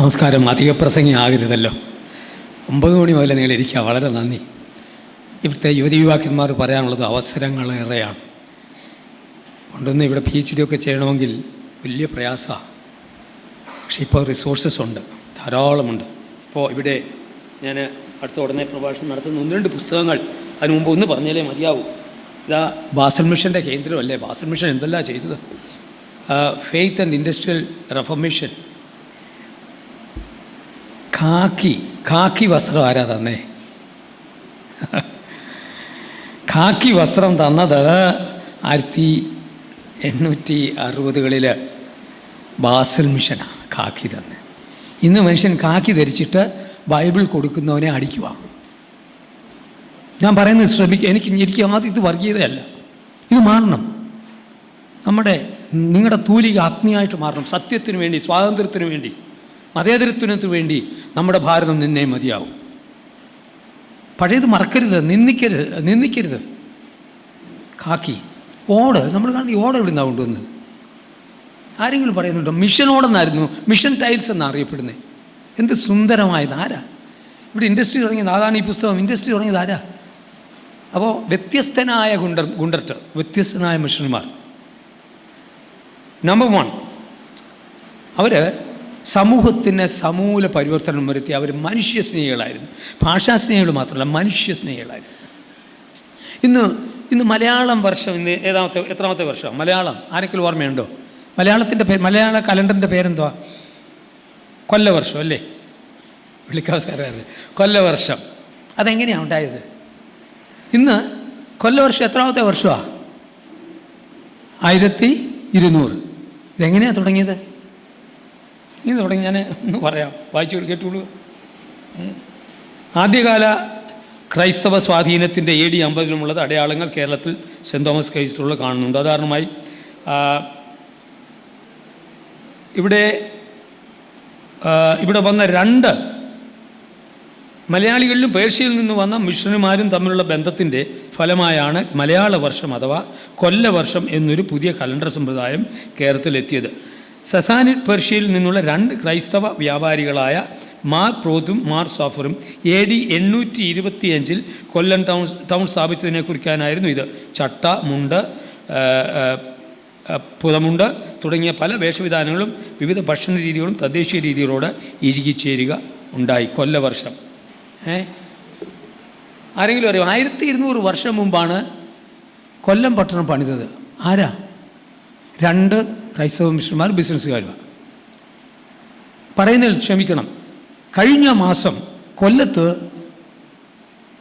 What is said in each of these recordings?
നമസ്കാരം. അധിക പ്രസംഗി ആകരുതല്ലോ. ഒമ്പത് മണി മുതൽ നിങ്ങളിരിക്കുക വളരെ നന്ദി. ഇവിടുത്തെ യുവതി യുവാക്കന്മാർ പറയാനുള്ളത് അവസരങ്ങളേറെയാണ്. കൊണ്ടുവന്ന് ഇവിടെ പി എച്ച് ഡി ഒക്കെ ചെയ്യണമെങ്കിൽ വലിയ പ്രയാസമാണ് പക്ഷേ ഇപ്പോൾ റിസോഴ്സസ് ഉണ്ട്. ധാരാളമുണ്ട്. ഇപ്പോൾ ഇവിടെ ഞാൻ അടുത്ത ഉടനെ പ്രഭാഷണം നടത്തുന്ന ഒന്ന് രണ്ട് പുസ്തകങ്ങൾ അതിന് മുമ്പ് ഒന്ന് പറഞ്ഞാലേ മതിയാവൂ. ഇതാ ബാസൽ മിഷന്റെ കേന്ദ്രമല്ലേ? ബാസൽ മിഷൻ എന്തെല്ലാം ചെയ്തത്? ഫെയ്ത്ത് ആൻഡ് ഇൻഡസ്ട്രിയൽ റെഫർമേഷൻ കാക്കി കാക്കി വസ്ത്രം ആരാ തന്നേ? കാക്കി വസ്ത്രം തന്നത് ആയിരത്തി എണ്ണൂറ്റി അറുപതുകളിൽ ബാസൽ മിഷനാണ് കാക്കി തന്നെ. ഇന്ന് മനുഷ്യൻ കാക്കി ധരിച്ചിട്ട് ബൈബിൾ കൊടുക്കുന്നവനെ അടിക്കുക ഞാൻ പറയുന്നത് ശ്രമിക്കുക എനിക്ക് എനിക്ക് ആദ്യം ഇത് വർഗീയതയല്ല. ഇത് മാറണം. നമ്മുടെ നിങ്ങളുടെ തൂലിക അഗ്നിയായിട്ട് മാറണം. സത്യത്തിന് വേണ്ടി സ്വാതന്ത്ര്യത്തിന് വേണ്ടി. മതേതരത്വത്തിന് വേണ്ടി നമ്മുടെ ഭാരതം നിന്നേ മതിയാവും. പഴയത് മറക്കരുത് നിന്ദിക്കരുത് നിന്ദിക്കരുത്. കാക്കി ഓട്. നമ്മൾ കാണുന്ന ഓട് എവിടെ നിന്നാണ് കൊണ്ടുവന്നത്? ആരെങ്കിലും പറയുന്നുണ്ടോ? മിഷൻ ഓടെന്നായിരുന്നു. മിഷൻ ടൈൽസ് എന്നാണ് അറിയപ്പെടുന്നത് എന്ത് സുന്ദരമായത്. ആരാ? ഇവിടെ ഇൻഡസ്ട്രി തുടങ്ങിയത് അതാണ് ഈ പുസ്തകം. ഇൻഡസ്ട്രി തുടങ്ങിയത് ആരാ? അപ്പോൾ വ്യത്യസ്തനായ ഗുണ്ടർ ഗുണ്ടർട്ട് വ്യത്യസ്തനായ മിഷന്മാർ നമ്പർ വൺ അവർ സമൂഹത്തിന് സമൂല പരിവർത്തനം വരുത്തി അവർ മനുഷ്യസ്നേഹികളായിരുന്നു ഭാഷാസ്നേഹികൾ മാത്രമല്ല മനുഷ്യസ്നേഹികളായിരുന്നു ഇന്ന് ഇന്ന് മലയാളം വർഷം ഇന്ന് ഏതാമത്തെ എത്രാമത്തെ വർഷം? മലയാളം ആരെങ്കിലും ഓർമ്മയുണ്ടോ? മലയാളത്തിന്റെ പേര് മലയാള കലണ്ടറിന്റെ പേരെന്തുവാ? കൊല്ലവർഷം അല്ലേ? വിളിക്കാവസ്കാരം കൊല്ലവർഷം. അതെങ്ങനെയാണ് ഉണ്ടായത്? ഇന്ന് കൊല്ലവർഷം എത്രാമത്തെ വർഷമാണ് ആയിരത്തി ഇരുന്നൂറ്. ഇതെങ്ങനെയാണ് തുടങ്ങിയത്? ഇനി തുടങ്ങി ഞാൻ ഒന്ന് പറയാം. വായിച്ചു കേട്ടുള്ളൂ ആദ്യകാല ക്രൈസ്തവ സ്വാധീനത്തിന്റെ എ ഡി അമ്പതിലുമുള്ളത് അടയാളങ്ങൾ കേരളത്തിൽ സെന്റ് തോമസ് ക്രൈസ്റ്റുള്ള കാണുന്നുണ്ട്. ഉദാഹരണമായി ഇവിടെ ഇവിടെ വന്ന രണ്ട് മലയാളികളിലും പേർഷ്യയിൽ നിന്ന് വന്ന മിഷണറിമാരും തമ്മിലുള്ള ബന്ധത്തിന്റെ ഫലമായാണ് മലയാള വർഷം അഥവാ കൊല്ലവർഷം എന്നൊരു പുതിയ കലണ്ടർ സമ്പ്രദായം കേരളത്തിലെത്തിയത്. സസാനിറ്റ് പെർഷ്യയിൽ നിന്നുള്ള രണ്ട് ക്രൈസ്തവ വ്യാപാരികളായ മാർ പ്രോതും മാർ സോഫറും എ ഡി എണ്ണൂറ്റി ഇരുപത്തിയഞ്ചിൽ കൊല്ലം ടൗൺ ടൗൺ സ്ഥാപിച്ചതിനെ കുറിക്കാനായിരുന്നു ഇത്. ചട്ട മുണ്ട് പുതമുണ്ട് തുടങ്ങിയ പല വേഷവിധാനങ്ങളും വിവിധ ഭക്ഷണ രീതികളും തദ്ദേശീയ രീതികളോട് ഇഴുകിച്ചേരുക ഉണ്ടായി കൊല്ലവർഷം. ഏ? ആരെങ്കിലും അറിയോ ആയിരത്തി ഇരുന്നൂറ് വർഷം മുമ്പാണ് കൊല്ലം പട്ടണം പണിതത്. ആരാ? രണ്ട് ക്രൈസ്തവ മിഷന്മാർ ബിസിനസ്സുകാരുമാണ് പറയുന്നതിൽ ക്ഷമിക്കണം. കഴിഞ്ഞ മാസം കൊല്ലത്ത്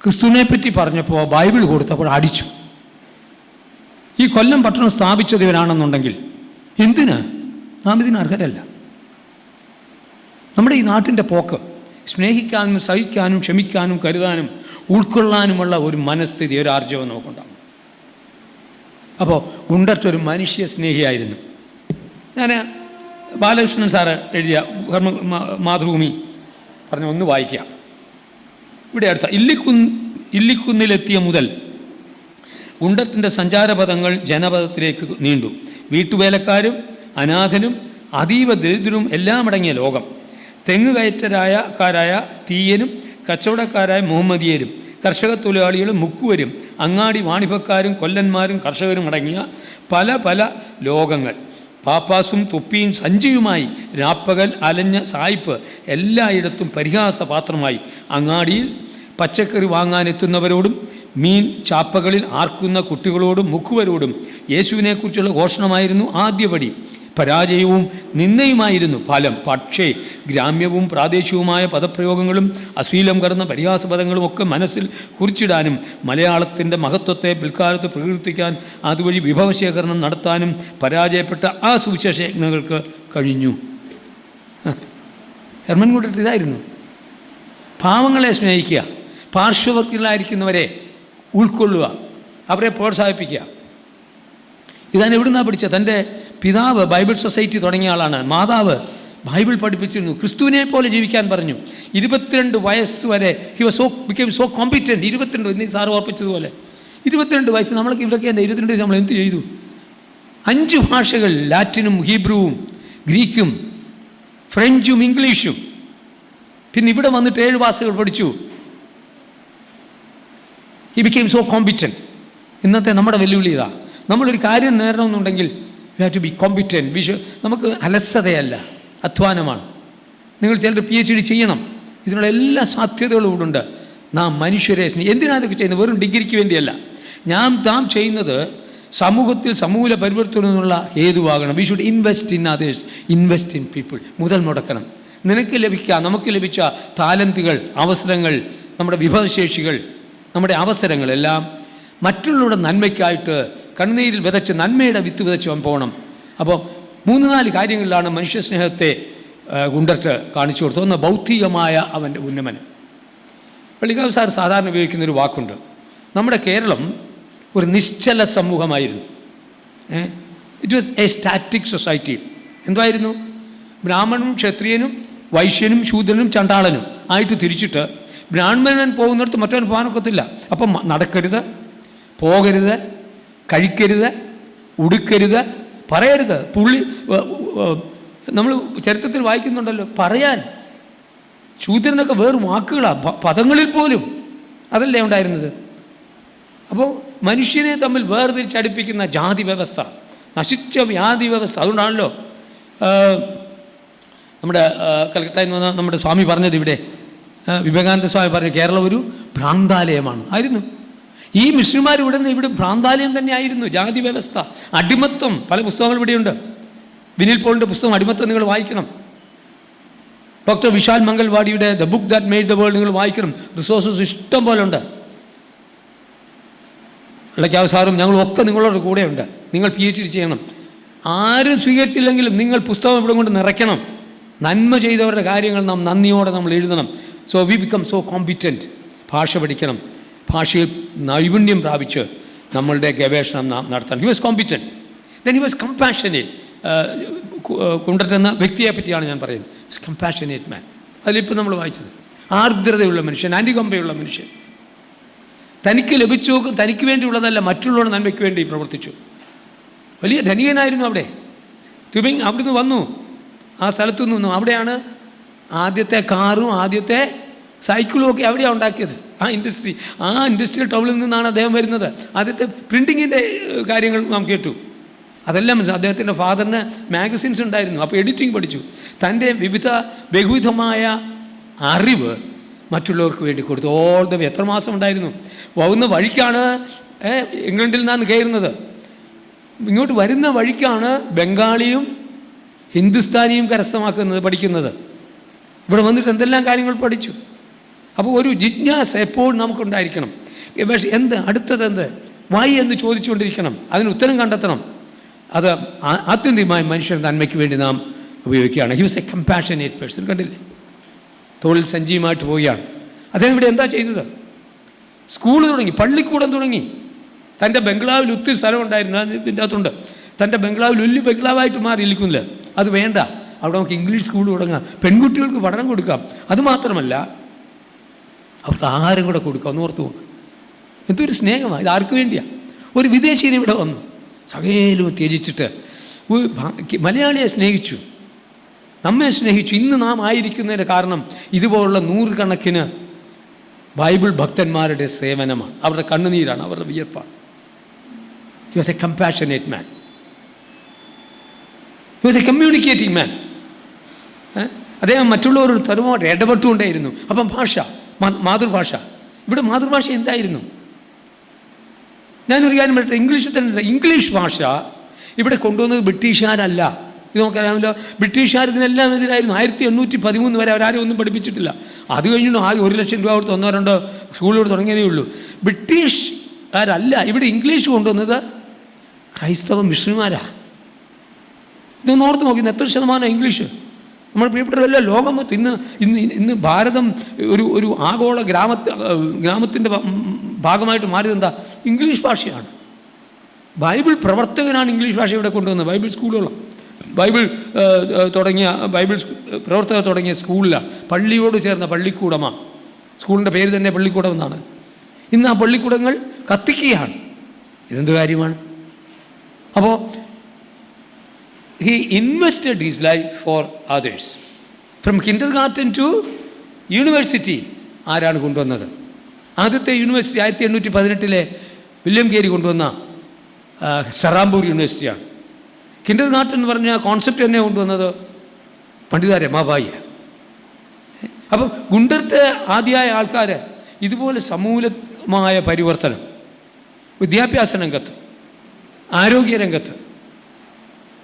ക്രിസ്തുവിനെ പറ്റി പറഞ്ഞപ്പോൾ ബൈബിൾ കൊടുത്തപ്പോൾ അടിച്ചു. ഈ കൊല്ലം പട്ടണം സ്ഥാപിച്ചത് ഇവനാണെന്നുണ്ടെങ്കിൽ എന്തിന്? നാം ഇതിന് അർഹരല്ല. നമ്മുടെ ഈ നാട്ടിന്റെ പോക്ക് സ്നേഹിക്കാനും സഹിക്കാനും ക്ഷമിക്കാനും കരുതാനും ഉൾക്കൊള്ളാനുമുള്ള ഒരു മനസ്ഥിതി ഒരു ആർജവം നമുക്കുണ്ടാകും. അപ്പോൾ ഉണ്ടറ്റൊരു മനുഷ്യ സ്നേഹിയായിരുന്നു. ഞാൻ ബാലകൃഷ്ണൻ സാറ് എഴുതിയ കർമ്മ മാതൃഭൂമി പറഞ്ഞ ഒന്ന് വായിക്കുക ഇവിടെ അടുത്ത ഇല്ലിക്കുന്ന് ഇല്ലിക്കുന്നിലെത്തിയ മുതൽ ഗുണ്ടത്തിന്റെ സഞ്ചാരപഥങ്ങൾ ജനപഥത്തിലേക്ക് നീണ്ടു. വീട്ടുവേലക്കാരും അനാഥനും അതീവ എല്ലാം അടങ്ങിയ ലോകം. തെങ്ങ് കയറ്റരായ കാരായ തീയനും കച്ചവടക്കാരായ മുഹമ്മദിയരും കർഷക തൊഴിലാളികളും മുക്കുവരും അങ്ങാടി വാണിഭക്കാരും കൊല്ലന്മാരും കർഷകരും അടങ്ങിയ പല പല ലോകങ്ങൾ. പാപ്പാസും തൊപ്പിയും സഞ്ചിയുമായി രാപ്പകൽ അലഞ്ഞ സായിപ്പ് എല്ലായിടത്തും പരിഹാസപാത്രമായി. അങ്ങാടിയിൽ പച്ചക്കറി വാങ്ങാനെത്തുന്നവരോടും മീൻ ചാപ്പകളിൽ ആർക്കുന്ന കുട്ടികളോടും മുക്കുവരോടും യേശുവിനെക്കുറിച്ചുള്ള ഘോഷണമായിരുന്നു ആദ്യപടി. പരാജയവും നിന്ദയുമായിരുന്നു ഫലം. പക്ഷേ ഗ്രാമ്യവും പ്രാദേശികവുമായ പദപ്രയോഗങ്ങളും അശ്ലീലം കറന്ന പരിഹാസപദങ്ങളും ഒക്കെ മനസ്സിൽ കുറിച്ചിടാനും മലയാളത്തിന്റെ മഹത്വത്തെ പിൽക്കാലത്ത് പ്രകീർത്തിക്കാൻ അതുവഴി വിഭവശേഖരണം നടത്താനും പരാജയപ്പെട്ട ആ സുവിശേഷജ്ഞകൾക്ക് കഴിഞ്ഞു. ഹെർമൻ കൂട്ടിട്ട് ഇതായിരുന്നു. പാവങ്ങളെ സ്നേഹിക്കുക പാർശ്വവർത്തികളായിരിക്കുന്നവരെ ഉൾക്കൊള്ളുക അവരെ പ്രോത്സാഹിപ്പിക്കുക. ഇതാണ് എവിടുന്നാണ് പഠിച്ചത്? തന്റെ പിതാവ് ബൈബിൾ സൊസൈറ്റി തുടങ്ങിയ ആളാണ്. മാതാവ് ബൈബിൾ പഠിപ്പിച്ചിരുന്നു. ക്രിസ്തുവിനെ പോലെ ജീവിക്കാൻ പറഞ്ഞു. ഇരുപത്തിരണ്ട് വയസ്സ് വരെ he was so became so competent ഇരുപത്തിരണ്ട് ഇന്ന് സാറ് ഓർപ്പിച്ചതുപോലെ. ഇരുപത്തിരണ്ട് വയസ്സ് നമ്മൾക്ക് ഇവിടെയൊക്കെ എന്താ ഇരുപത്തിരണ്ട് വയസ്സ് നമ്മൾ എന്ത് ചെയ്തു? അഞ്ച് ഭാഷകൾ ലാറ്റിനും ഹീബ്രുവും ഗ്രീക്കും ഫ്രഞ്ചും ഇംഗ്ലീഷും. പിന്നെ ഇവിടെ വന്നിട്ട് ഏഴ് ഭാഷകൾ പഠിച്ചു. ഹി ബിക്കെയിം സോ കോമ്പിറ്റന്റ് ഇന്നത്തെ നമ്മുടെ വെല്ലുവിളി ഇതാ. നമ്മളൊരു കാര്യം നേടണമെന്നുണ്ടെങ്കിൽ we have to be competent വിഷ നമുക്ക് അലസതയല്ല അധ്വാനമാണ്. നിങ്ങൾ ചിലർ പി എച്ച് ഡി ചെയ്യണം. ഇതിനുള്ള എല്ലാ സാധ്യതകളും ഇവിടെ ഉണ്ട്. നാം മനുഷ്യരെ എന്തിനാണ് ഇതൊക്കെ ചെയ്യുന്നത്? വെറും ഡിഗ്രിക്ക് വേണ്ടിയല്ല. ഞാൻ താം ചെയ്യുന്നത് സമൂഹത്തിൽ സമൂല പരിവർത്തനമെന്നുള്ള ഹേതുവാകണം. We should invest in others invest in people മുതൽ മുടക്കണം. നിനക്ക് ലഭിക്കുക നമുക്ക് ലഭിച്ച താലന്തുകൾ അവസരങ്ങൾ നമ്മുടെ വിഭവശേഷികൾ നമ്മുടെ അവസരങ്ങളെല്ലാം മറ്റുള്ളവരുടെ നന്മയ്ക്കായിട്ട് കണ്ണുനീരിൽ വിതച്ച് നന്മയുടെ വിത്ത് വിതച്ച് പോകണം. അപ്പോൾ മൂന്ന് നാല് കാര്യങ്ങളിലാണ് മനുഷ്യസ്നേഹത്തെ ഗുണ്ടറ്റ് കാണിച്ചു കൊടുത്തത്. ഒന്ന് ബൗദ്ധികമായ അവന്റെ ഉന്നമനം. പള്ളിക്കാവ് സാർ സാധാരണ ഉപയോഗിക്കുന്ന ഒരു വാക്കുണ്ട്. നമ്മുടെ കേരളം ഒരു നിശ്ചല സമൂഹമായിരുന്നു. It was a static society എന്തായിരുന്നു? ബ്രാഹ്മണനും ക്ഷത്രിയനും വൈശ്യനും ശൂദ്രനും ചണ്ടാളനും ആയിട്ട് തിരിച്ചിട്ട് ബ്രാഹ്മണൻ പോകുന്നിടത്ത് മറ്റവൻ പോകാനൊക്കത്തില്ല. അപ്പം നടക്കരുത്. പോകരുത് കഴിക്കരുത് ഉടുക്കരുത് പറയരുത്. പുള്ളി നമ്മൾ ചരിത്രത്തിൽ വായിക്കുന്നുണ്ടല്ലോ പറയാൻ. ശൂദ്രനൊക്കെ വേറും വാക്കുകളാണ് പദങ്ങളിൽ പോലും അതല്ലേ ഉണ്ടായിരുന്നത്? അപ്പോൾ മനുഷ്യനെ തമ്മിൽ വേർതിരിച്ചടിപ്പിക്കുന്ന ജാതി വ്യവസ്ഥ നശിച്ച വ്യാധി വ്യവസ്ഥ അതുകൊണ്ടാണല്ലോ നമ്മുടെ കൽക്കട്ടയിൽ നിന്ന് വന്ന നമ്മുടെ സ്വാമി പറഞ്ഞത് ഇവിടെ. വിവേകാനന്ദ സ്വാമി പറഞ്ഞു കേരളം ഒരു ഭ്രാന്താലയമാണ്. ആയിരുന്നു. ഈ മിശ്രിമാർ ഇവിടെ നിന്ന് ഇവിടെ പ്രാന്താലയം തന്നെ ആയിരുന്നു ജാതി വ്യവസ്ഥ അടിമത്വം പല പുസ്തകങ്ങൾ ഇവിടെയുണ്ട്. വിനിൽ പോളിന്റെ പുസ്തകം അടിമത്വം നിങ്ങൾ വായിക്കണം. Doctor Vishal മംഗൽവാടിയുടെ the book that made the world നിങ്ങൾ വായിക്കണം. റിസോഴ്സസ് ഇഷ്ടം പോലെ ഉണ്ട് ഇളക്കാവ് സാറും ഞങ്ങളൊക്കെ നിങ്ങളോട് കൂടെയുണ്ട്. നിങ്ങൾ പി എച്ച് ഡി ചെയ്യണം. ആരും സ്വീകരിച്ചില്ലെങ്കിലും നിങ്ങൾ പുസ്തകം ഇവിടെ കൊണ്ട് നിറയ്ക്കണം. നന്മ ചെയ്തവരുടെ കാര്യങ്ങൾ നാം നന്ദിയോടെ നമ്മൾ എഴുതണം. So we become so competent ഭാഷ പഠിക്കണം. ഭാഷയിൽ നൈപുണ്യം പ്രാപിച്ച് നമ്മളുടെ ഗവേഷണം നാം നടത്തണം. He was competent then he was compassionate Gundert എന്ന വ്യക്തിയെ പറ്റിയാണ് ഞാൻ പറയുന്നത്. കമ്പാഷനേറ്റ് മാൻ അതിലിപ്പോൾ നമ്മൾ വായിച്ചത്. ആർദ്രതയുള്ള മനുഷ്യൻ ആന്റികൊമ്പയുള്ള മനുഷ്യൻ. തനിക്ക് ലഭിച്ചു തനിക്ക് വേണ്ടിയുള്ളതല്ല മറ്റുള്ളവരുടെ നന്മയ്ക്ക് വേണ്ടി പ്രവർത്തിച്ചു. വലിയ ധനികനായിരുന്നു അവിടെ. ട്യൂബിങ് അവിടുന്ന് വന്നു. ആ സ്ഥലത്തു നിന്നു അവിടെയാണ് ആദ്യത്തെ കാറും ആദ്യത്തെ സൈക്കിളും ഒക്കെ അവിടെയാണ് ഉണ്ടാക്കിയത്. ആ ഇൻഡസ്ട്രി ആ ഇൻഡസ്ട്രിയൽ ടൗണിൽ നിന്നാണ് അദ്ദേഹം വരുന്നത്. ആദ്യത്തെ പ്രിന്റിങ്ങിന്റെ കാര്യങ്ങൾ നാം കേട്ടു. അതെല്ലാം. അദ്ദേഹത്തിന്റെ ഫാദറിന് മാഗസിൻസ് ഉണ്ടായിരുന്നു. അപ്പോൾ എഡിറ്റിംഗ് പഠിച്ചു. തന്റെ വിവിധ ബഹുവിധമായ അറിവ് മറ്റുള്ളവർക്ക് വേണ്ടി കൊടുത്തു. ഓൾ ദ എത്ര മാസം ഉണ്ടായിരുന്നു? പോകുന്ന വഴിക്കാണ് ഇംഗ്ലണ്ടിൽ നിന്നാണ് കയറുന്നത്. ഇങ്ങോട്ട് വരുന്ന വഴിക്കാണ് ബംഗാളിയും ഹിന്ദുസ്ഥാനിയും കരസ്ഥമാക്കുന്നത് പഠിക്കുന്നത്. ഇവിടെ വന്നിട്ട് എന്തെല്ലാം കാര്യങ്ങൾ പഠിച്ചു? അപ്പോൾ ഒരു ജിജ്ഞാസ എപ്പോഴും നമുക്കുണ്ടായിരിക്കണം. പക്ഷേ എന്ത്? അടുത്തത് എന്ത്? വായി എന്ന് ചോദിച്ചുകൊണ്ടിരിക്കണം. അതിന് ഉത്തരം കണ്ടെത്തണം. അത് ആത്യന്തികമായി മനുഷ്യൻ നന്മയ്ക്ക് വേണ്ടി നാം ഉപയോഗിക്കുകയാണ്. He was a compassionate person കണ്ടില്ലേ? തൊഴിൽ സഞ്ജീവമായിട്ട് പോവുകയാണ്. അദ്ദേഹം ഇവിടെ എന്താ ചെയ്തത്? സ്കൂൾ തുടങ്ങി പള്ളിക്കൂടം തുടങ്ങി. തന്റെ ബംഗ്ലാവിൽ ഒത്തിരി സ്ഥലം ഉണ്ടായിരുന്നു ഇതിന്റെ അകത്തുണ്ട്. തന്റെ ബംഗ്ലാവിൽ വലിയ ബംഗ്ലാവായിട്ട് മാറി ഇരിക്കുന്നില്ല. അത് വേണ്ട. അവിടെ നമുക്ക് ഇംഗ്ലീഷ് സ്കൂൾ തുടങ്ങാം. പെൺകുട്ടികൾക്ക് പഠനം കൊടുക്കാം. അത് മാത്രമല്ല അവർക്ക് ആഹാരം കൂടെ കൊടുക്കുക എന്ന് ഓർത്തു പോകും എന്തൊരു സ്നേഹമാണ് ഇത് ആർക്ക് വേണ്ടിയാണ് ഒരു വിദേശീയൻ ഇവിടെ വന്നു. സകലും ത്യജിച്ചിട്ട് മലയാളിയെ സ്നേഹിച്ചു. നമ്മെ സ്നേഹിച്ചു. ഇന്ന് നാം ആയിരിക്കുന്നതിന്റെ കാരണം ഇതുപോലുള്ള നൂറുകണക്കിന് ബൈബിൾ ഭക്തന്മാരുടെ സേവനമാണ്. അവരുടെ കണ്ണുനീരാണ് അവരുടെ വിയർപ്പാണ്. He was a compassionate man he was a communicating man അദ്ദേഹം മറ്റുള്ളവരോട് തരുമായിട്ട് ഇടപെട്ടുകൊണ്ടേയിരുന്നു. അപ്പം ഭാഷ. മാതൃഭാഷ. ഇവിടെ മാതൃഭാഷ എന്തായിരുന്നു? ഞാനൊരു കാര്യം പറയട്ടെ ഇംഗ്ലീഷിൽ തന്നെ ഇംഗ്ലീഷ് ഭാഷ ഇവിടെ കൊണ്ടുവന്നത് ബ്രിട്ടീഷുകാരല്ല. ഇത് നമുക്കറിയാമല്ലോ ബ്രിട്ടീഷുകാർ ഇതിനെല്ലാം എതിരായിരുന്നു. ആയിരത്തി എണ്ണൂറ്റി പതിമൂന്ന് വരെ അവരാരും ഒന്നും പഠിപ്പിച്ചിട്ടില്ല. അത് കഴിഞ്ഞിട്ട് ആകെ ഒരു ലക്ഷം രൂപ കൊടുത്ത് ഒന്നോ രണ്ടോ സ്കൂളുകൾ തുടങ്ങിയതേ ഉള്ളൂ. ബ്രിട്ടീഷുകാരല്ല ഇവിടെ ഇംഗ്ലീഷ് കൊണ്ടുവന്നത് ക്രൈസ്തവ മിഷണന്മാരാ ഇതൊന്ന് ഓർത്ത് നോക്കി ഇന്ന് എത്ര ശതമാനം ഇംഗ്ലീഷ്? നമ്മൾ പ്രിയപ്പെട്ടതല്ല ലോകം മൊത്തം ഇന്ന് ഇന്ന് ഇന്ന് ഭാരതം ഒരു ഒരു ആഗോള ഗ്രാമ ഗ്രാമത്തിന്റെ ഭാഗമായിട്ട് മാറിയത് എന്താ? ഇംഗ്ലീഷ് ഭാഷയാണ്. ബൈബിൾ പ്രവർത്തകനാണ് ഇംഗ്ലീഷ് ഭാഷ ഇവിടെ കൊണ്ടുവന്നത്. ബൈബിൾ സ്കൂളുകളും ബൈബിൾ തുടങ്ങിയ ബൈബിൾ പ്രവർത്തകർ തുടങ്ങിയ സ്കൂളിലാണ് പള്ളിയോട് ചേർന്ന പള്ളിക്കൂടമാണ് സ്കൂളിന്റെ പേര് തന്നെ പള്ളിക്കൂടം എന്നാണ്. ഇന്ന് ആ പള്ളിക്കൂടങ്ങൾ കത്തിക്കുകയാണ്. ഇതെന്ത് കാര്യമാണ്? അപ്പോൾ he invested his life for others. From kindergarten to university ആരാണ് കൊണ്ടുവന്നത്? ആദ്യത്തെ യൂണിവേഴ്സിറ്റി ആയിരത്തി എണ്ണൂറ്റി പതിനെട്ടിലെ വില്യം ഗേരി കൊണ്ടുവന്ന ആ, സറാംപൂർ യൂണിവേഴ്സിറ്റിയാണ്. കിൻഡർ ഗാർട്ടൻ എന്ന് പറഞ്ഞ കോൺസെപ്റ്റ് തന്നെ കൊണ്ടുവന്നത് പണ്ഡിത രമാബായിയാണ് അപ്പം ഗുണ്ടർട്ട് ആദ്യമായ ആൾക്കാർ ഇതുപോലെ സമൂലമായ പരിവർത്തനം വിദ്യാഭ്യാസ രംഗത്ത് ആരോഗ്യ രംഗത്ത്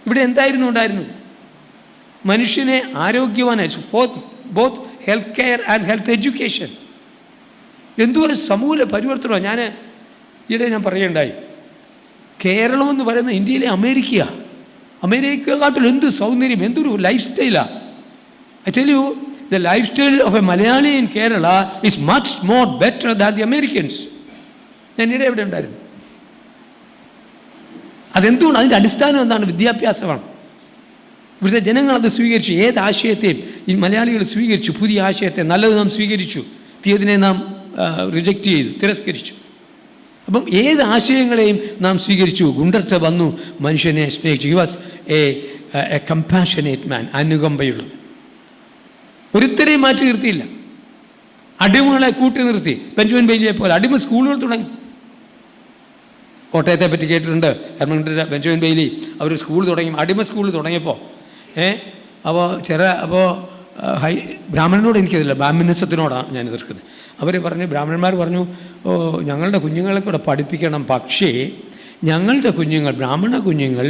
ഇവിടെ എന്തായിരുന്നു ഉണ്ടായിരുന്നത്? മനുഷ്യനെ ആരോഗ്യവാനായി both health care and health education എന്തോരം സമൂല പരിവർത്തനമാണ് ഞാൻ ഈയിടെ ഞാൻ പറയുണ്ടായി കേരളം എന്ന് പറയുന്നത് ഇന്ത്യയിലെ അമേരിക്ക അമേരിക്കയെക്കാട്ടിൽ എന്ത് സൗന്ദര്യം എന്തൊരു ലൈഫ് സ്റ്റൈലാണ് I tell you the lifestyle of a Malayali in Kerala is much more better than the Americans ഞാൻ ഇവിടെ എവിടെ ഉണ്ടായിരുന്നു? അതെന്തുകൊണ്ട്? അതിന്റെ അടിസ്ഥാനം എന്താണ്? വിദ്യാഭ്യാസമാണ്. ഇവിടുത്തെ ജനങ്ങൾ അത് സ്വീകരിച്ചു. ഏത് ആശയത്തെയും ഈ മലയാളികൾ സ്വീകരിച്ചു. പുതിയ ആശയത്തെ നല്ലത് നാം സ്വീകരിച്ചു. തീയതിനെ നാം റിജക്റ്റ് ചെയ്തു തിരസ്കരിച്ചു. അപ്പം ഏത് ആശയങ്ങളെയും നാം സ്വീകരിച്ചു. ഗുണ്ടർട്ട് വന്നു മനുഷ്യനെ സ്നേഹിച്ചു. He was a a compassionate man അനുകമ്പയുള്ളത് ഒരുത്തരെയും മാറ്റി നിർത്തിയില്ല. അടിമകളെ കൂട്ടി നിർത്തി. ബെഞ്ചമിൻ ബെയിലിയെ പോലെ അടിമ സ്കൂളുകൾ തുടങ്ങി. കോട്ടയത്തെ പറ്റി കേട്ടിട്ടുണ്ട്. Herman Benjamin Bailey. അവർ സ്കൂൾ തുടങ്ങി അടിമ സ്കൂൾ തുടങ്ങിയപ്പോൾ ഏ? അപ്പോൾ ചെറ അപ്പോൾ ഹൈ ബ്രാഹ്മണനോട് എനിക്കതില്ല. ബ്രാഹ്മണിസത്തിനോടാണ് ഞാൻ എതിർക്കുന്നത്. അവർ പറഞ്ഞു ബ്രാഹ്മണന്മാർ പറഞ്ഞു ഓ ഞങ്ങളുടെ കുഞ്ഞുങ്ങളെ കൂടെ പഠിപ്പിക്കണം. പക്ഷേ ഞങ്ങളുടെ കുഞ്ഞുങ്ങൾ ബ്രാഹ്മണ കുഞ്ഞുങ്ങൾ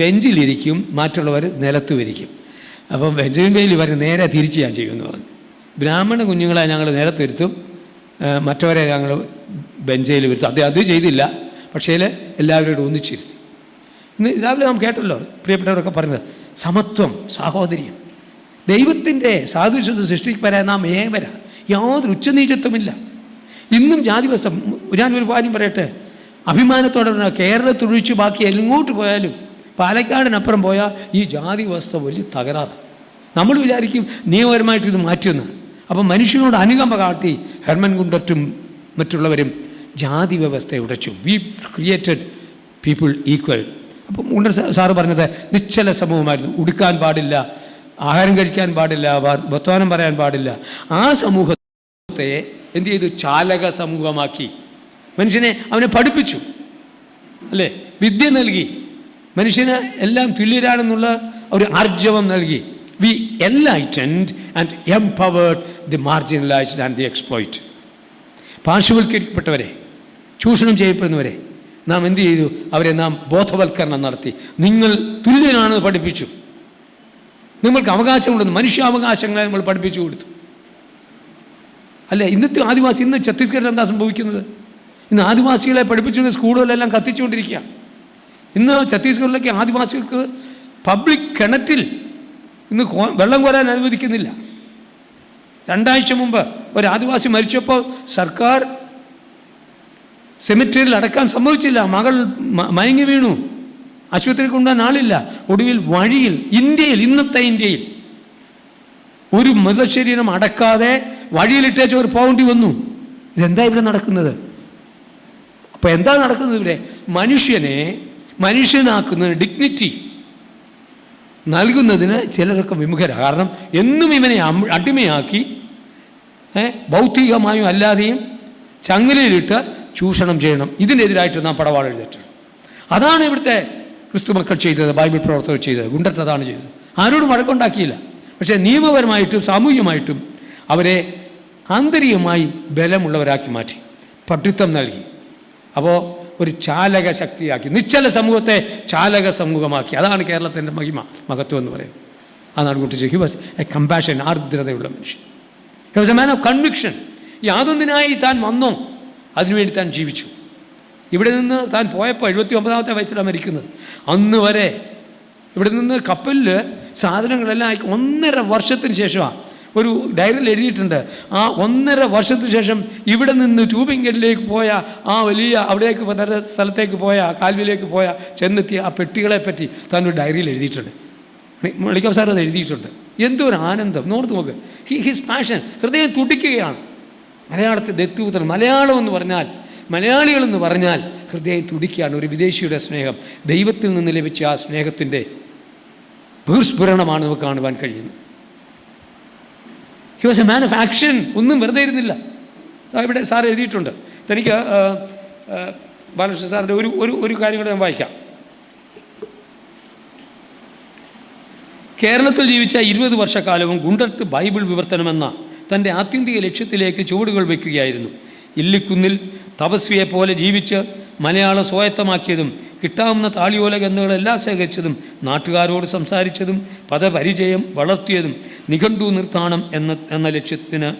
ബെഞ്ചിലിരിക്കും മറ്റുള്ളവർ നിലത്ത് വരിക്കും. അപ്പം ബെഞ്ചമിൻ ബെയിലി വരെ നേരെ തിരിച്ച് ഞാൻ ചെയ്യുമെന്ന് പറഞ്ഞു. ബ്രാഹ്മണ കുഞ്ഞുങ്ങളെ ഞങ്ങൾ നിലത്തിരുത്തും മറ്റവരെ ഞങ്ങൾ ബെഞ്ചയിൽ വരുത്തും. അദ്ദേഹം അത് ചെയ്തില്ല. പക്ഷേ എല്ലാവരോടും ഒന്നിച്ചിരുത്തി. ഇന്ന് രാവിലെ നാം കേട്ടല്ലോ പ്രിയപ്പെട്ടവരൊക്കെ പറഞ്ഞത് സമത്വം സാഹോദര്യം. ദൈവത്തിന്റെ സാധുശുദ്ധ സൃഷ്ടിപ്പരാൻ നാം ഏവര യാതൊരു ഉച്ചനീചത്വമില്ല. ഇന്നും ജാതിവസ്ഥ ഞാൻ ഒരു കാര്യം പറയട്ടെ. അഭിമാനത്തോടെ കേരളത്തൊഴിച്ച് ബാക്കി എങ്ങോട്ട് പോയാലും പാലക്കാടിനപ്പുറം പോയാൽ ഈ ജാതി വ്യവസ്ഥ വലിയ തകരാറ്. നമ്മൾ വിചാരിക്കും നിയമപരമായിട്ട് ഇത് മാറ്റുമെന്ന്. അപ്പം മനുഷ്യനോട് അനുകമ്പ കാട്ടി ഹെർമൻ ഗുണ്ടറ്റും മറ്റുള്ളവരും ജാതി വ്യവസ്ഥ ഉടച്ചു വി ക്രിയേറ്റഡ് പീപ്പിൾ ഈക്വൽ അപ്പം ഉണ്ടർ സാറ് പറഞ്ഞത് നിശ്ചല സമൂഹമായിരുന്നു. ഉടുക്കാൻ പാടില്ല ആഹാരം കഴിക്കാൻ പാടില്ല വർത്തമാനം പറയാൻ പാടില്ല. ആ സമൂഹത്തെ എന്ത് ചെയ്തു? ചാലക സമൂഹമാക്കി. മനുഷ്യനെ അവനെ പഠിപ്പിച്ചു. അല്ലേ? വിദ്യ നൽകി. മനുഷ്യന് എല്ലാം തുല്യരാണെന്നുള്ള ഒരു ആർജവം നൽകി. We enlightened and empowered the marginalised and the exploit പാർശ്വവൽക്കരിക്കപ്പെട്ടവരെ ചൂഷണം ചെയ്യപ്പെടുന്നവരെ നാം എന്ത് ചെയ്തു? അവരെ നാം ബോധവൽക്കരണം നടത്തി. നിങ്ങൾ തുല്യനാണെന്ന് പഠിപ്പിച്ചു. നിങ്ങൾക്ക് അവകാശമുണ്ടെന്ന് മനുഷ്യാവകാശങ്ങളെ നമ്മൾ പഠിപ്പിച്ചു കൊടുത്തു. അല്ലെ? ഇന്നത്തെ ആദിവാസി ഇന്ന് ഛത്തീസ്ഗഡിൽ എന്താ സംഭവിക്കുന്നത്? ഇന്ന് ആദിവാസികളെ പഠിപ്പിച്ചുകൊണ്ട് സ്കൂളുകളെല്ലാം കത്തിച്ചുകൊണ്ടിരിക്കുക ഇന്ന് ഛത്തീസ്ഗഡിലേക്ക് ആദിവാസികൾക്ക് പബ്ലിക് കിണറ്റിൽ ഇന്ന് വെള്ളം കോരാൻ അനുവദിക്കുന്നില്ല. രണ്ടാഴ്ച മുമ്പ് ഒരു ആദിവാസി മരിച്ചപ്പോൾ സർക്കാർ സെമിറ്ററിയിൽ അടക്കാൻ സംഭവിച്ചില്ല മകൾ മയങ്ങി വീണു. ആശുപത്രി കൊണ്ടുപോകാൻ ആളില്ല. ഒടുവിൽ വഴിയിൽ ഇന്ത്യയിൽ ഇന്നത്തെ ഇന്ത്യയിൽ ഒരു മൃതശരീരം അടക്കാതെ വഴിയിലിട്ടേച്ച് അവർ പോകേണ്ടി വന്നു. ഇതെന്താ ഇവിടെ നടക്കുന്നത്? അപ്പോൾ എന്താ നടക്കുന്നത് ഇവിടെ? മനുഷ്യനെ മനുഷ്യനാക്കുന്നതിന് ഡിഗ്നിറ്റി നൽകുന്നതിന് ചിലരൊക്കെ വിമുഖരാണ് കാരണം എന്നും ഇവനെ അടിമയാക്കി ഭൗതികമായും അല്ലാതെയും ചങ്ങലയിലിട്ട് ചൂഷണം ചെയ്യണം. ഇതിനെതിരായിട്ട് നാം പടവാൾ എഴുതിയിട്ടുണ്ട്. അതാണ് ഇവിടുത്തെ ക്രിസ്തു മക്കൾ ചെയ്തത് ബൈബിൾ പ്രവർത്തകർ ചെയ്തത് ഗുണ്ടറ്റ് അതാണ് ചെയ്തത്. ആരോടും വഴക്കുണ്ടാക്കിയില്ല. പക്ഷേ നിയമപരമായിട്ടും സാമൂഹികമായിട്ടും അവരെ ആന്തരികമായി ബലമുള്ളവരാക്കി മാറ്റി പഠിത്തം നൽകി. അപ്പോൾ ഒരു ചാലക ശക്തിയാക്കി നിശ്ചല സമൂഹത്തെ ചാലക സമൂഹമാക്കി. അതാണ് കേരളത്തിന്റെ മഹിമ മഹത്വം എന്ന് പറയുന്നത്. അതാണ് കുട്ടിച്ച് ഹി വാസ് എ കമ്പാഷൻ ആർദ്രതയുള്ള മനുഷ്യൻ. He was a man of conviction യാതൊന്നിനായി താൻ വന്നോ. അതിനുവേണ്ടി താൻ ജീവിച്ചു. ഇവിടെ നിന്ന് താൻ പോയപ്പോൾ എഴുപത്തി ഒമ്പതാമത്തെ വയസ്സിലാണ് മരിക്കുന്നത്. അന്ന് വരെ ഇവിടെ നിന്ന് കപ്പലിൽ സാധനങ്ങളെല്ലാം ഒന്നര വർഷത്തിന് ശേഷമാണ് ഒരു ഡയറിയിൽ എഴുതിയിട്ടുണ്ട്. ആ ഒന്നര വർഷത്തിന് ശേഷം ഇവിടെ നിന്ന് ട്യൂബിങ്കലിലേക്ക് പോയ ആ വലിയ അവിടേക്ക് സ്ഥലത്തേക്ക് പോയ കാൽവിലേക്ക് പോയ ചെന്നെത്തിയ ആ പെട്ടികളെ പറ്റി താൻ ഒരു ഡയറിയിൽ എഴുതിയിട്ടുണ്ട്. മളിക്കാവ് സാർ അത് എഴുതിയിട്ടുണ്ട്. എന്തോ ഒരു ആനന്ദം. നോർത്ത് നോക്ക്. ഹി ഹിസ് പാഷൻ ഹൃദയം തുടിക്കുകയാണ്. മലയാളത്തെ ദത്തുപുത്രൻ മലയാളം എന്ന് പറഞ്ഞാൽ മലയാളികളെന്ന് പറഞ്ഞാൽ ഹൃദയം തുടിക്കുകയാണ് ഒരു വിദേശിയുടെ സ്നേഹം. ദൈവത്തിൽ നിന്ന് ലഭിച്ച ആ സ്നേഹത്തിന്റെ ബഹിർസ്ഫുരണമാണ് നമുക്ക് കാണുവാൻ കഴിയുന്നത്. He was a man of action ഒന്നും വെറുതെ ഇരുന്നില്ല. ഇവിടെ സാർ എഴുതിയിട്ടുണ്ട്. തനിക്ക് ബാലകൃഷ്ണ സാറിന്റെ ഒരു ഒരു ഒരു കാര്യം കൂടെ ഞാൻ വായിക്കാം. കേരളത്തിൽ ജീവിച്ച ഇരുപത് വർഷക്കാലവും ഗുണ്ടർട്ട് ബൈബിൾ വിവർത്തനമെന്ന തന്റെ ആത്യന്തിക ലക്ഷ്യത്തിലേക്ക് ചുവടുകൾ വയ്ക്കുകയായിരുന്നു ഇല്ലിക്കുന്നിൽ തപസ്വിയെ പോലെ ജീവിച്ച് മലയാളം സ്വായത്തമാക്കിയതും കിട്ടാവുന്ന താളിയോല ഗന്ധങ്ങളെല്ലാം ശേഖരിച്ചതും നാട്ടുകാരോട് സംസാരിച്ചതും പദപരിചയം വളർത്തിയതും നിഘണ്ടു നിർത്താണം എന്ന എന്ന ലക്ഷ്യത്തിന്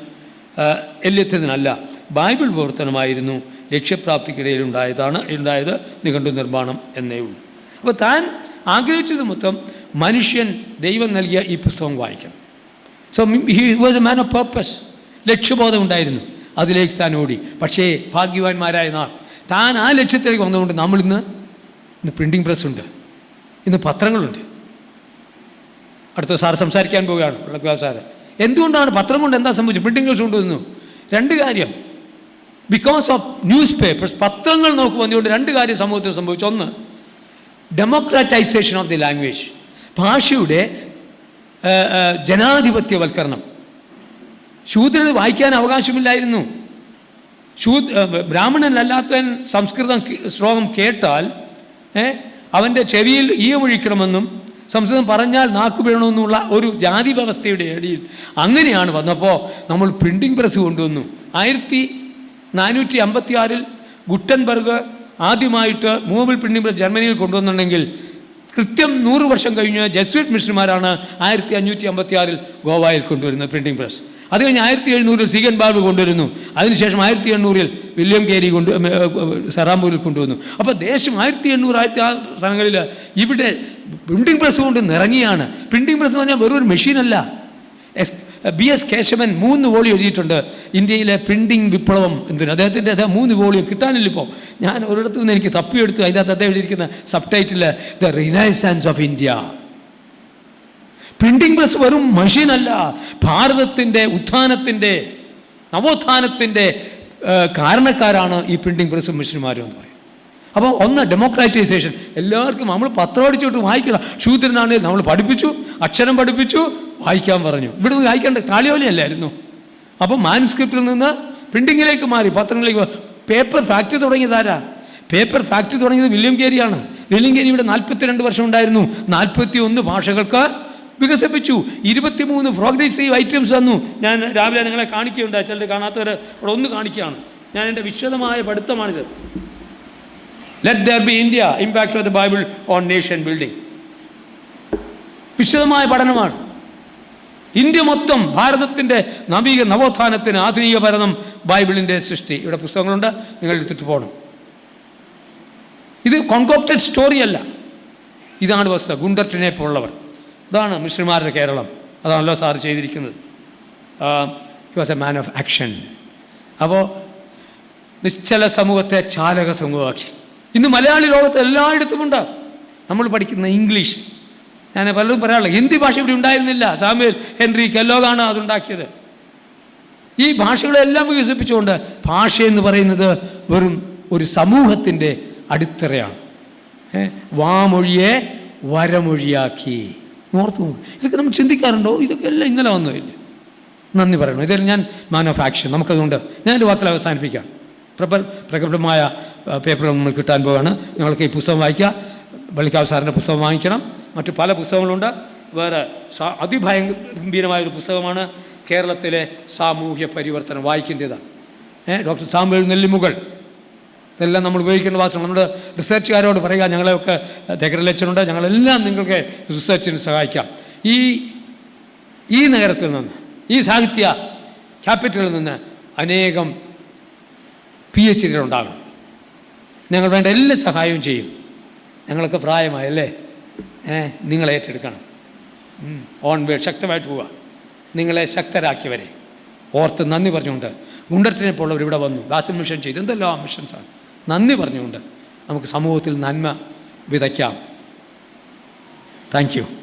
എല്ലെത്തിയതിനല്ല ബൈബിൾ പ്രവർത്തനമായിരുന്നു ലക്ഷ്യപ്രാപ്തിക്കിടയിൽ ഉണ്ടായതാണ് ഉണ്ടായത് നിഘണ്ടു നിർമ്മാണം എന്നേ ഉള്ളൂ. അപ്പോൾ താൻ ആഗ്രഹിച്ചത് മൊത്തം മനുഷ്യൻ ദൈവം നൽകിയ ഈ പുസ്തകം വായിക്കണം. So he was a man of purpose ലക്ഷ്യബോധം ഉണ്ടായിരുന്നു അതിലേക്ക് താൻ ഓടി. പക്ഷേ ഭാഗ്യവാന്മാരായ നാൾ താൻ ആ ലക്ഷ്യത്തിലേക്ക് വന്നതുകൊണ്ട് നമ്മളിന്ന് ഇന്ന് പ്രിന്റിംഗ് പ്രസ് ഉണ്ട്. ഇന്ന് പത്രങ്ങളുണ്ട്. അടുത്ത സാർ സംസാരിക്കാൻ പോവുകയാണ് വിളക്കുവാ സാറ്. എന്തുകൊണ്ടാണ് പത്രം കൊണ്ട് എന്താ സംഭവിച്ചത്? പ്രിന്റിംഗ് പ്രസ് കൊണ്ടുവന്നു രണ്ട് കാര്യം. ബിക്കോസ് ഓഫ് ന്യൂസ് പേപ്പേഴ്സ് പത്രങ്ങൾ നോക്കുമ്പോൾ അതുകൊണ്ട് രണ്ട് കാര്യം സമൂഹത്തിൽ സംഭവിച്ചു. ഒന്ന് ഡെമോക്രാറ്റൈസേഷൻ ഓഫ് ദി ലാംഗ്വേജ് ഭാഷയുടെ ജനാധിപത്യവൽക്കരണം. ശൂദ്രന് വായിക്കാൻ അവകാശമില്ലായിരുന്നു. ശൂ ബ്രാഹ്മണനല്ലാത്തവൻ സംസ്കൃതം ശ്ലോകം കേട്ടാൽ അവന്റെ ചെവിയിൽ ഈയമൊഴിക്കണമെന്നും സംസ്കൃതം പറഞ്ഞാൽ നാക്ക് വീണമെന്നുള്ള ഒരു ജാതി വ്യവസ്ഥയുടെ ഇടയിൽ അങ്ങനെയാണ് വന്നപ്പോൾ നമ്മൾ പ്രിന്റിംഗ് പ്രസ് കൊണ്ടുവന്നു. ആയിരത്തി നാനൂറ്റി അമ്പത്തി ആറിൽ ഗുട്ടൻബർഗ് ആദ്യമായിട്ട് മൂവിൽ പ്രിന്റിംഗ് പ്രസ് ജർമ്മനിയിൽ കൊണ്ടുവന്നുണ്ടെങ്കിൽ കൃത്യം നൂറ് വർഷം കഴിഞ്ഞ് ജസ്വിറ്റ് മിഷന്മാരാണ് ആയിരത്തി അഞ്ഞൂറ്റി അമ്പത്തി ആറിൽ ഗോവയിൽ കൊണ്ടുവരുന്നത് പ്രിന്റിംഗ് പ്രസ് അത് കഴിഞ്ഞ് ആയിരത്തി എഴുന്നൂറിൽ സീഗൻ ബാബ് കൊണ്ടുവരുന്നു. അതിനുശേഷം ആയിരത്തി എണ്ണൂറിൽ വില്യം കേരി കൊണ്ട് സെറാമ്പൂരിൽ കൊണ്ടുവന്നു. അപ്പോൾ ദേശം ആയിരത്തി എണ്ണൂറ് ആയിരത്തി ആ സ്ഥലങ്ങളിൽ ഇവിടെ പ്രിന്റിംഗ് പ്രസ് കൊണ്ട് നിറങ്ങിയാണ്. പ്രിന്റിംഗ് പ്രസ് എന്ന് പറഞ്ഞാൽ വെറൊരു മെഷീനല്ല എസ് ബി എസ് കേശവൻ മൂന്ന് വോളി എഴുതിയിട്ടുണ്ട്. ഇന്ത്യയിലെ പ്രിന്റിംഗ് വിപ്ലവം എന്തിനു? അദ്ദേഹത്തിന്റെ അദ്ദേഹം മൂന്ന് വോളിയം കിട്ടാനില്ല ഇപ്പോൾ ഞാൻ ഒരിടത്തു നിന്ന് എനിക്ക് തപ്പിയെടുത്ത് അതിന്റെ അകത്ത് അദ്ദേഹം എഴുതിയിരിക്കുന്ന subtitle the renaissance of India printing press വെറും മെഷീനല്ല ഭാരതത്തിന്റെ ഉത്ഥാനത്തിന്റെ നവോത്ഥാനത്തിന്റെ കാരണക്കാരാണ് ഈ പ്രിന്റിംഗ് പ്രസ്സും മെഷീന്മാരും എന്ന് പറയും അപ്പോൾ ഒന്ന് ഡെമോക്രാറ്റൈസേഷൻ എല്ലാവർക്കും നമ്മൾ പത്രം അടിച്ചോട്ട് വായിക്കണം. ശൂദ്രനാണെങ്കിൽ നമ്മൾ പഠിപ്പിച്ചു അക്ഷരം പഠിപ്പിച്ചു വായിക്കാൻ പറഞ്ഞു. ഇവിടെ നിന്ന് വായിക്കേണ്ട കാളിയോലയല്ലായിരുന്നു അപ്പോൾ മാനുസ്ക്രിപ്റ്റിൽ നിന്ന് പ്രിന്റിങ്ങിലേക്ക് മാറി പത്രങ്ങളിലേക്ക് പേപ്പർ ഫാക്ടറി തുടങ്ങിയതാരാ പേപ്പർ ഫാക്ടറി തുടങ്ങിയത് വില്യം കേരിയാണ്. വില്യം കേരി ഇവിടെ നാൽപ്പത്തിരണ്ട് വർഷം ഉണ്ടായിരുന്നു. നാൽപ്പത്തി ഒന്ന് ഭാഷകൾക്ക് വികസിപ്പിച്ചു. ഇരുപത്തിമൂന്ന് പ്രോഗ്രസീവ് ഐറ്റംസ് തന്നു. ഞാൻ രാവിലെ നിങ്ങളെ കാണിക്കുകയുണ്ടായി. ചിലർ കാണാത്തവർ ഇവിടെ ഒന്ന് കാണിക്കുകയാണ്. ഞാൻ എന്റെ വിശദമായ പഠിത്തമാണിത്. Let there be India impact of the Bible on nation building വിശദമായ പഠനമാണ്. ഇന്ത്യ മൊത്തം ഭാരതത്തിന്റെ നവീക നവോത്ഥാനത്തിന് ആധുനിക ഭരണം ബൈബിളിന്റെ സൃഷ്ടി. ഇവിടെ പുസ്തകങ്ങളുണ്ട്. നിങ്ങൾ എടുത്തിട്ട് പോകണം ഇത് കോൺകോപ്റ്റഡ് സ്റ്റോറിയല്ല ഇതാണ് വസ്തുത. ഗുണ്ടർട്ടിനെ പോലുള്ളവർ. ഇതാണ് മിശ്രമാരുടെ കേരളം. അതാണല്ലോ സാർ ചെയ്തിരിക്കുന്നത്. He was a man of action അപ്പോൾ നിശ്ചല സമൂഹത്തെ ചാലക സമൂഹമാക്കി. ഇന്ന് മലയാളി ലോകത്ത് എല്ലായിടത്തുമുണ്ട് നമ്മൾ പഠിക്കുന്ന ഇംഗ്ലീഷ്. ഞാൻ പലതും പറയാനുള്ളത് ഹിന്ദി ഭാഷ ഇവിടെ ഉണ്ടായിരുന്നില്ല. സാമ്യൽ ഹെൻറി കെല്ലോഗാണ് അതുണ്ടാക്കിയത്. ഈ ഭാഷകളെല്ലാം വികസിപ്പിച്ചുകൊണ്ട് ഭാഷ എന്ന് പറയുന്നത് വെറും ഒരു സമൂഹത്തിന്റെ അടിത്തറയാണ്. വാമൊഴിയെ വരമൊഴിയാക്കി. ഓർത്തു. ഇതൊക്കെ നമ്മൾ ചിന്തിക്കാറുണ്ടോ? ഇതൊക്കെ എല്ലാം ഇന്നലെ വന്നതല്ലേ നന്ദി പറയണം ഇതെല്ലാം ഞാൻ മാൻ ഓഫ് ആക്ഷൻ നമുക്കതുകൊണ്ട് ഞാൻ എന്റെ വാക്കുകൾ അവസാനിപ്പിക്കാം. പ്രബൽ പ്രകൃതമായ പേപ്പറുകൾ നമ്മൾ കിട്ടാൻ പോവുകയാണ് നിങ്ങൾക്ക് ഈ പുസ്തകം വായിക്കുക. വള്ളിക്കാവ് സാറിന്റെ പുസ്തകം വാങ്ങിക്കണം. മറ്റു പല പുസ്തകങ്ങളുണ്ട്. വേറെ അതിഭയങ്കരമായ ഒരു പുസ്തകമാണ് കേരളത്തിലെ സാമൂഹ്യ പരിവർത്തനം. വായിക്കേണ്ടതാണ്. Doctor Samuel Nellimukal. ഇതെല്ലാം നമ്മൾ ഉപയോഗിക്കേണ്ട വാസന നമ്മുടെ റിസർച്ചുകാരോട് പറയുക ഞങ്ങളെയൊക്കെ ടെക്രലച്ചനുണ്ട് ഞങ്ങളെല്ലാം നിങ്ങൾക്ക് റിസർച്ചിന് സഹായിക്കാം. ഈ ഈ നഗരത്തിൽ നിന്ന് ഈ സാഹിത്യ ക്യാപിറ്റലിൽ നിന്ന് അനേകം പി എച്ച് ഡികൾ ഉണ്ടാകണം ഞങ്ങൾ വേണ്ട എല്ലാ സഹായവും ചെയ്യും. ഞങ്ങൾക്ക് പ്രായമായല്ലേ ഏ നിങ്ങൾ ഏറ്റെടുക്കണം. വേ ശക്തമായിട്ട് പോവുക. നിങ്ങളെ ശക്തരാക്കിയവരെ. ഓർത്ത് നന്ദി പറഞ്ഞുകൊണ്ട് ഗുണ്ടറ്റിനെ പോലുള്ളവർ ഇവിടെ വന്നു. ബാസിൽ മിഷൻ ചെയ്തു. എന്തെല്ലാം മിഷൻസാണ് നന്ദി പറഞ്ഞുകൊണ്ട് നമുക്ക് സമൂഹത്തിൽ നന്മ വിതയ്ക്കാം. താങ്ക്